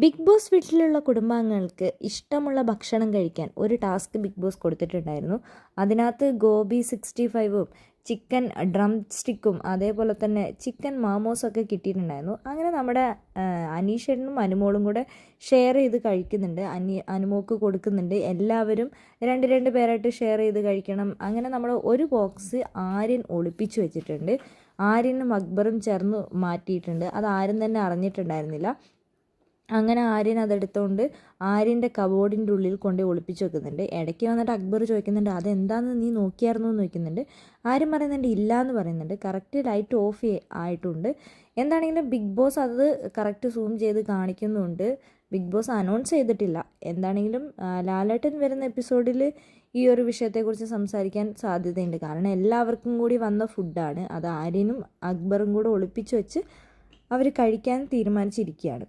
Big boss വീട്ടിലുള്ള കുടുംബാംഗങ്ങൾക്ക് ഇഷ്ടമുള്ള ഭക്ഷണം കഴിക്കാൻ ഒരു ടാസ്ക് ബിഗ് ബോസ് കൊടുത്തിട്ടുണ്ടായിരുന്നു. അതിനകത്ത് ഗോബി സിക്സ്റ്റി ഫൈവും ചിക്കൻ ഡ്രം സ്റ്റിക്കും അതേപോലെ തന്നെ ചിക്കൻ മാമോസൊക്കെ കിട്ടിയിട്ടുണ്ടായിരുന്നു. അങ്ങനെ നമ്മുടെ അനീഷേട്ടനും അനുമോളും കൂടെ ഷെയർ ചെയ്ത് കഴിക്കുന്നുണ്ട്. അനി അനുമോക്ക് കൊടുക്കുന്നുണ്ട്. എല്ലാവരും രണ്ട് രണ്ട് പേരായിട്ട് ഷെയർ ചെയ്ത് കഴിക്കണം. അങ്ങനെ നമ്മൾ ഒരു ബോക്സ് ആര്യൻ ഒളിപ്പിച്ചു വെച്ചിട്ടുണ്ട്. ആര്യനും അക്ബറും ചേർന്ന് മാറ്റിയിട്ടുണ്ട്. അത് ആരും തന്നെ അറിഞ്ഞിട്ടുണ്ടായിരുന്നില്ല. അങ്ങനെ ആര്യൻ അതെടുത്തുകൊണ്ട് ആര്യന്റെ കബോർഡിന്റെ ഉള്ളിൽ കൊണ്ട് ഒളിപ്പിച്ച് വെക്കുന്നുണ്ട്. ഇടയ്ക്ക് വന്നിട്ട് അക്ബർ ചോദിക്കുന്നുണ്ട് അതെന്താണെന്ന് നീ നോക്കിയായിരുന്നു? എന്ന് ചോദിക്കുന്നുണ്ട്. ആര്യൻ പറയുന്നുണ്ട് ഇല്ല എന്ന് പറയുന്നുണ്ട്. കറക്റ്റ് ലൈറ്റ് ഓഫ് ആയിട്ടുണ്ട്. എന്താണെങ്കിലും ബിഗ് ബോസ് അത് കറക്റ്റ് സൂം ചെയ്ത് കാണിക്കുന്നുണ്ട്. ബിഗ് ബോസ് അനൗൺസ് ചെയ്തിട്ടില്ല. എന്താണെങ്കിലും ലാലേട്ടൻ വരുന്ന എപ്പിസോഡിൽ ഈ ഒരു വിഷയത്തെക്കുറിച്ച് സംസാരിക്കാൻ സാധ്യതയുണ്ട്. കാരണം എല്ലാവർക്കും കൂടി വന്ന ഫുഡാണ് അത് ആര്യനും അക്ബറും കൂടെ ഒളിപ്പിച്ച് വെച്ച് അവർ കഴിക്കാൻ തീരുമാനിച്ചിരിക്കുകയാണ്.